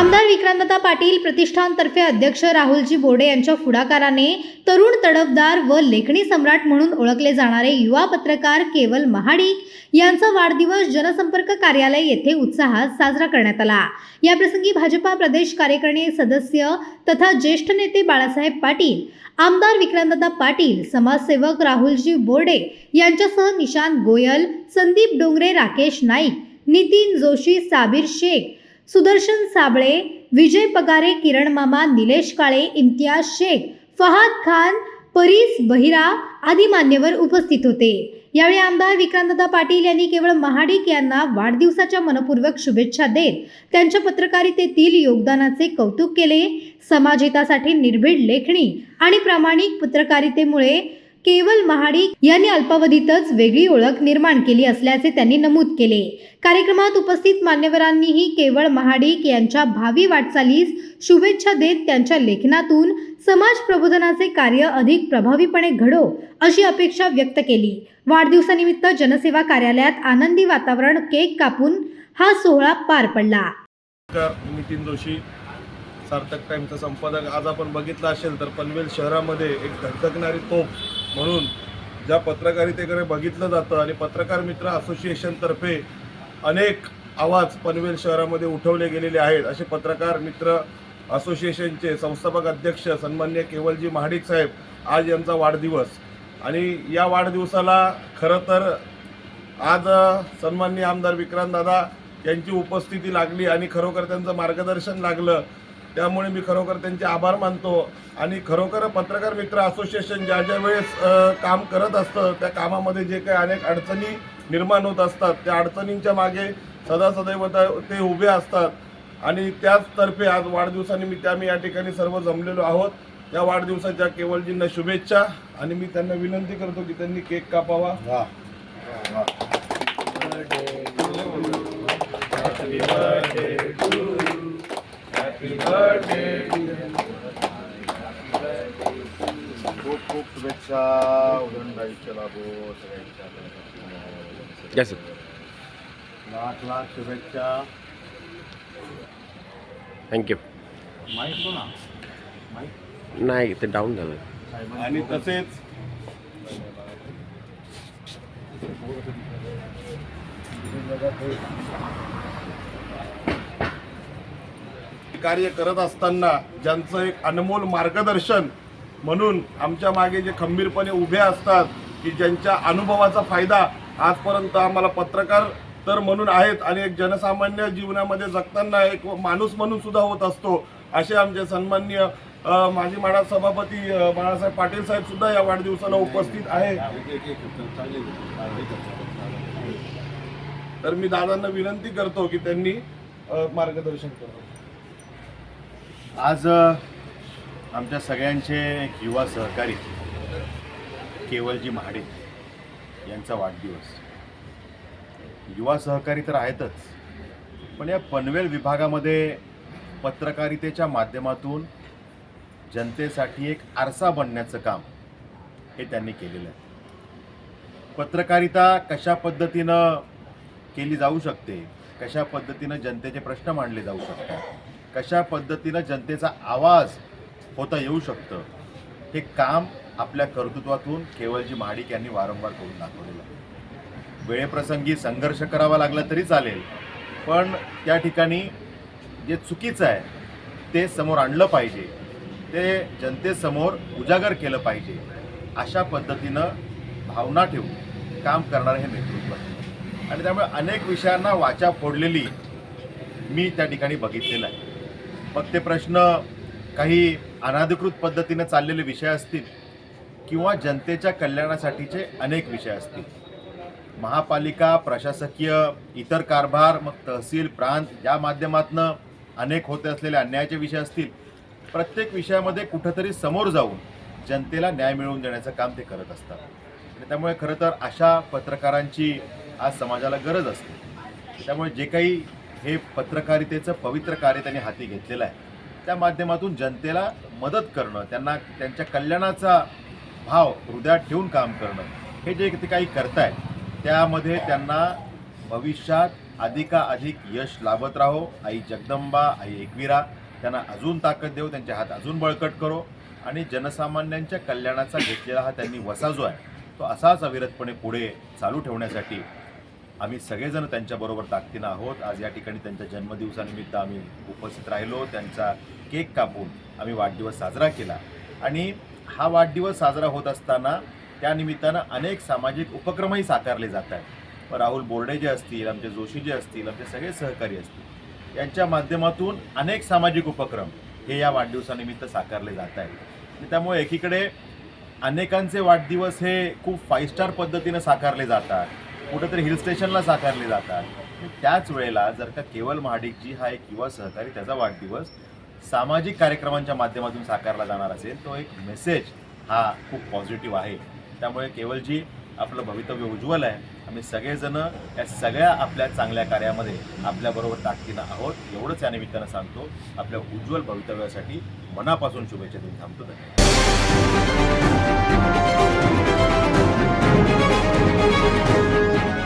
आमदार विक्रांतदा पाटील प्रतिष्ठानतर्फे अध्यक्ष राहुलजी बोडे यांच्या पुढाकाराने तरुण तडफदार व लेखणी सम्राट म्हणून ओळखले जाणारे युवा पत्रकार केवल महाडिक यांचा वाढदिवस जनसंपर्क कार्यालय येथे उत्साहात साजरा करण्यात आला. याप्रसंगी भाजपा प्रदेश कार्यकारिणी सदस्य तथा ज्येष्ठ नेते बाळासाहेब पाटील आमदार विक्रांतदा पाटील समाजसेवक राहुलजी बोर्डे यांच्यासह निशांत गोयल संदीप डोंगरे राकेश नाईक नितीन जोशी साबीर शेख सुदर्शन साबळे विजय पगारे किरण मामा निलेश काळे इम्तियाज शेख फहाद खान परीस बहिरा आदी मान्यवर उपस्थित होते. यावेळी आमदार विक्रांतदा पाटील यांनी केवळ महाडिक यांना वाढदिवसाच्या मनपूर्वक शुभेच्छा देत त्यांच्या पत्रकारितेतील योगदानाचे कौतुक केले. समाजहितासाठी निर्भीड लेखणी आणि प्रामाणिक पत्रकारितेमुळे केवल महाडिक यांनी अल्पावधीतच वेगळी ओळख निर्माण केली असल्याचे त्यांनी नमूद केले. कार्यक्रमात उपस्थित मान्यवरांनीही केवळ महाडिक यांच्या भावी वाटचालीस शुभेच्छा देत त्यांच्या लेखनातून समाज प्रबोधनाचे कार्य अधिक प्रभावीपणे घडो अशी अपेक्षा व्यक्त केली. वाढदिवसानिमित्त जनसेवा कार्यालयात आनंदी वातावरण केक कापून हा सोहळा पार पडला. जोशी सार्थक टाईमचा संपादक आज आपण बघितलं असेल तर पनवेल शहरामध्ये एक धगधगणारी तोफ म्हणून ज्या पत्रकारितेकडे बघितलं जातं आणि पत्रकार मित्र असोसिएशनतर्फे अनेक आवाज पनवेल शहरामध्ये उठवले गेलेले आहेत. असे पत्रकार मित्र असोसिएशनचे संस्थापक अध्यक्ष सन्मान्य केवलजी महाडिक साहेब आज यांचा वाढदिवस. आणि या वाढदिवसाला खरं तर आज सन्मान्य आमदार विक्रांत दादा यांची उपस्थिती लागली आणि खरोखर त्यांचं मार्गदर्शन लागलं. त्यामुळे मी खरोखर त्यांचे आभार मानतो. आणि खरोखर पत्रकार मित्र असोसिएशन ज्या ज्या वेळेस काम करत असतं त्या कामामध्ये जे काही अनेक अडचणी निर्माण होत असतात त्या अडचणींच्या मागे सदा सदैव ते उभे असतात. आणि त्याचतर्फे आज वाढदिवसानिमित्त आम्ही या ठिकाणी सर्व जमलेलो आहोत. या वाढदिवसाच्या केवलजींना शुभेच्छा. आणि मी त्यांना विनंती करतो की त्यांनी केक कापावा. खूप खूप शुभेच्छा उदंडाईच्या लाभो सगळ्यांच्या. लाख लाख शुभेच्छा. थँक्यू माहीत ना? माहीत? नाही ते डाऊन झालं. आणि तसेच कार्य करत असताना ज्यांचं एक अनमोल मार्गदर्शन म्हणून आमच्या मागे जे खंबीरपणे उभे असतात की ज्यांच्या अनुभवाचा फायदा आजपर्यंत आम्हाला पत्रकार तर म्हणून आहेत आणि एक जनसामान्य जीवनामध्ये जगताना एक माणूस म्हणून सुद्धा होत असतो असे आमचे सन्माननीय माजी माडा सभापती बाळासाहेब पाटील साहेब सुद्धा या वाढदिवसाला उपस्थित आहे. तर मी दादांना विनंती करतो की त्यांनी मार्गदर्शन करावं आज आमच्या सगळ्यांचे एक युवा सहकारी केवलजी महाडे यांचा वाढदिवस. युवा सहकारी तर आहेतच पण या पनवेल विभागामध्ये पत्रकारितेच्या माध्यमातून जनतेसाठी एक आरसा बनण्याचं काम हे त्यांनी केलेलं आहे. पत्रकारिता कशा पद्धतीनं केली जाऊ शकते कशा पद्धतीनं जनतेचे प्रश्न मांडले जाऊ शकतात कशा पद्धतीनं जनतेचा आवाज होता येऊ शकतं? हे काम आपल्या कर्तृत्वातून केवळजी महाडिक यांनी वारंवार करून दाखवलेलं आहे. वेळेप्रसंगी संघर्ष करावा लागला तरी चालेल पण त्या ठिकाणी जे चुकीचं आहे ते समोर आणलं पाहिजे. ते जनतेसमोर उजागर केलं पाहिजे. अशा पद्धतीनं भावना ठेवून काम करणारं हे नेतृत्व आहे. आणि त्यामुळे अनेक विषयांना वाचा फोडलेली मी त्या ठिकाणी बघितलेलं आहे. मग ते प्रश्न काही अनाधिकृत पद्धतीने चाललेले विषय असतील किंवा जनतेच्या कल्याणासाठीचे अनेक विषय असतील. महापालिका प्रशासकीय इतर कारभार मग तहसील प्रांत या माध्यमातनं अनेक होते असलेले अन्यायाचे विषय असतील. प्रत्येक विषयामध्ये कुठंतरी समोर जाऊन जनतेला न्याय मिळवून देण्याचं काम ते करत असतात. आणि त्यामुळे खरं तर अशा पत्रकारांची आज समाजाला गरज असते. त्यामुळे जे काही हे पत्रकारितेचं पवित्र कार्य त्यांनी हाती घेतलेलं आहे. त्या माध्यमातून जनतेला मदत करणं त्यांना त्यांच्या कल्याणाचा भाव हृदयात ठेवून काम करणं हे जे ते काही करतायत त्यामध्ये त्यांना भविष्यात अधिकाधिक यश लाभत राहो. आई जगदंबा आई एकविरा त्यांना अजून ताकद देऊ त्यांचे हात अजून बळकट करो. आणि जनसामान्यांच्या कल्याणाचा घेतलेला हा त्यांनी वसा जो आहे तो असाच अविरतपणे पुढे चालू ठेवण्यासाठी आम्ही सगळेजण त्यांच्याबरोबर ताकदीनं आहोत. आज या ठिकाणी त्यांच्या जन्मदिवसानिमित्त आम्ही उपस्थित राहिलो. त्यांचा केक कापून आम्ही वाढदिवस साजरा केला. आणि हा वाढदिवस साजरा होत असताना त्यानिमित्तानं अनेक सामाजिक उपक्रमही साकारले जात आहेत. राहुल बोर्डे जे असतील आमचे जोशी जे असतील आमचे सगळे सहकारी असतील यांच्या माध्यमातून अनेक सामाजिक उपक्रम हे या वाढदिवसानिमित्त साकारले जात आहेत. त्यामुळे एकीकडे अनेकांचे वाढदिवस हे खूप फाईव्ह स्टार पद्धतीनं साकारले जातात. कुठंतरी हिल स्टेशनला साकारले जातात. त्याच वेळेला जर का केवल महाडिकजी हा एक युवा सहकारी त्याचा वाढदिवस सामाजिक कार्यक्रमांच्या माध्यमातून साकारला जाणार असेल तो एक मेसेज हा खूप पॉझिटिव्ह आहे. त्यामुळे केवलजी आपलं भवितव्य उज्ज्वल आहे. आम्ही सगळेजण या सगळ्या आपल्या चांगल्या कार्यामध्ये आपल्याबरोबर ताकदीनं आहोत. एवढंच या निमित्तानं सांगतो आपल्या उज्ज्वल भवितव्यासाठी मनापासून शुभेच्छा देऊन थांबतो. धन्यवाद.